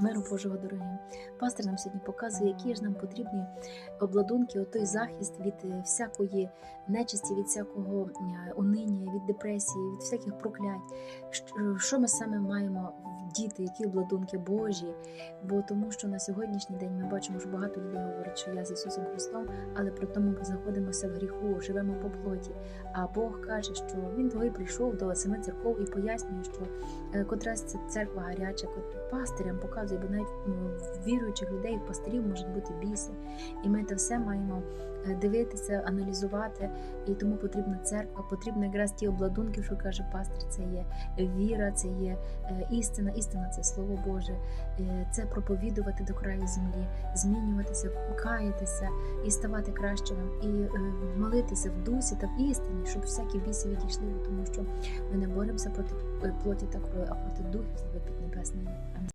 Миру Божого дорогі. Пастор нам сьогодні показує, які ж нам потрібні обладунки, той захист від е, всякої нечисті, від всякого е, униння, від депресії, від всяких проклять. Що ми саме маємо вдіти, які обладунки Божі? Бо тому, що на сьогоднішній день ми бачимо, що багато людей говорять, що я з Ісусом Христом, але при тому ми знаходимося в гріху, живемо по плоті. А Бог каже, що Він той прийшов до семи церков і пояснює, що е, котрась це церква гаряча, пастирям показує, бо навіть віруючих людей, пастирів можуть бути біси. І ми це все маємо дивитися, аналізувати. І тому потрібна церква, потрібно якраз ті обладунки, що каже пастир, це є віра, це є е, істина. Істина це слово Боже, е, це проповідувати до краю землі, змінюватися, каятися і ставати кращими, і е, молитися в дусі та в істині, щоб всякі біси відійшли, тому що ми не боремося проти е, плоті та крові, а проти духів з піднебесної.